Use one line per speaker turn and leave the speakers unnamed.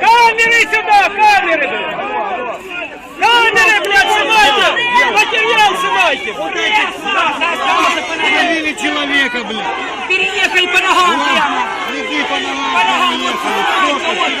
Камеры сюда, камеры! блядь! Камеры, блядь, снимайте! Материал снимайте!
Остановили человека, блядь.
Переехали по ногам прямо!
Иди по ногам, приехали. Сколько,